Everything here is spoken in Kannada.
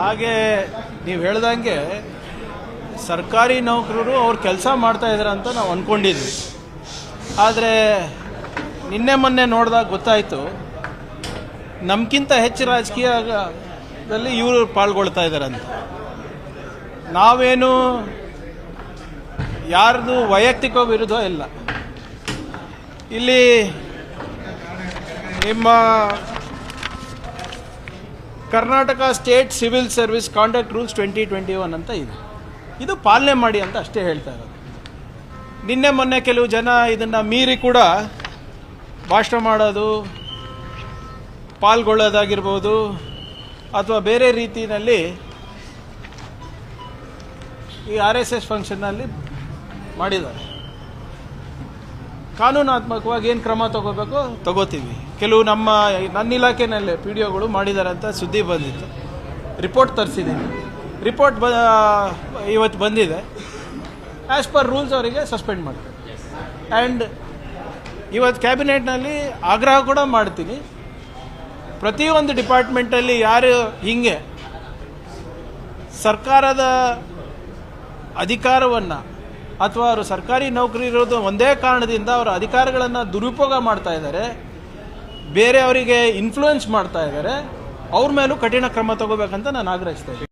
ಹಾಗೆ ನೀವು ಹೇಳ್ದಂಗೆ ಸರ್ಕಾರಿ ನೌಕರರು ಅವ್ರು ಕೆಲಸ ಮಾಡ್ತಾ ಇದ್ದಾರೆ ಅಂತ ನಾವು ಅಂದ್ಕೊಂಡಿದ್ವಿ ಆದರೆ ನಿನ್ನೆ ಮೊನ್ನೆ ನೋಡಿದಾಗ ಗೊತ್ತಾಯಿತು ನಮಗಿಂತ ಹೆಚ್ಚು ರಾಜಕೀಯದಲ್ಲಿ ಇವರು ಪಾಲ್ಗೊಳ್ತಾ ಇದ್ದಾರೆ ಅಂತ. ನಾವೇನು ಯಾರ್ದು ವೈಯಕ್ತಿಕ ವಿರುದ್ಧ ಇಲ್ಲ. ಇಲ್ಲಿ ನಿಮ್ಮ Karnataka state civil service conduct rules twenty twenty one ಅಂತ ಇದೆ. ಇದು ಪಾಲನೆ ಮಾಡಿ ಅಂತ ಅಷ್ಟೇ ಹೇಳ್ತಾ ಇರೋದು. ನಿನ್ನೆ ಮೊನ್ನೆ ಕೆಲವು ಜನ ಇದನ್ನು ಮೀರಿ ಕೂಡ ಭಾಷಣ ಮಾಡೋದು, ಪಾಲ್ಗೊಳ್ಳೋದಾಗಿರ್ಬೋದು ಅಥವಾ ಬೇರೆ ರೀತಿಯಲ್ಲಿ ಈ ಆರ್ ಎಸ್ ಎಸ್ ಫಂಕ್ಷನ್ನಲ್ಲಿ ಮಾಡಿದ್ದಾರೆ. ಕಾನೂನಾತ್ಮಕವಾಗಿ ಏನು ಕ್ರಮ ತಗೋಬೇಕು? ತಗೋತೀವಿ. ಕೆಲವು ನಮ್ಮ ನನ್ನ ಇಲಾಖೆನಲ್ಲೇ ಪಿ ಡಿ ಒಗಳು ಮಾಡಿದ್ದಾರೆ ಅಂತ ಸುದ್ದಿ ಬಂದಿತ್ತು. ರಿಪೋರ್ಟ್ ತರಿಸಿದ್ದೀನಿ ರಿಪೋರ್ಟ್ ಬ ಇವತ್ತು ಬಂದಿದೆ. ಆ್ಯಸ್ ಪರ್ ರೂಲ್ಸ್ ಅವರಿಗೆ ಸಸ್ಪೆಂಡ್ ಮಾಡ್ತಾರೆ. ಆ್ಯಂಡ್ ಇವತ್ತು ಕ್ಯಾಬಿನೆಟ್ನಲ್ಲಿ ಆಗ್ರಹ ಕೂಡ ಮಾಡ್ತೀನಿ. ಪ್ರತಿಯೊಂದು ಡಿಪಾರ್ಟ್ಮೆಂಟಲ್ಲಿ ಯಾರು ಹಿಂಗೆ ಸರ್ಕಾರದ ಅಧಿಕಾರವನ್ನು ಅಥವಾ ಅವರು ಸರ್ಕಾರಿ ನೌಕರಿ ಇರೋದು ಒಂದೇ ಕಾರಣದಿಂದ ಅವರ ಅಧಿಕಾರಗಳನ್ನು ದುರುಪಯೋಗ ಮಾಡ್ತಾ ಇದ್ದಾರೆ ಬೇರೆಯವರಿಗೆ ಇನ್ಫ್ಲೂಯೆನ್ಸ್ ಮಾಡ್ತಾ ಇದ್ದಾರೆ, ಅವ್ರ ಮೇಲೂ ಕಠಿಣ ಕ್ರಮ ತಗೋಬೇಕಂತ ನಾನು ಆಗ್ರಹಿಸ್ತಾ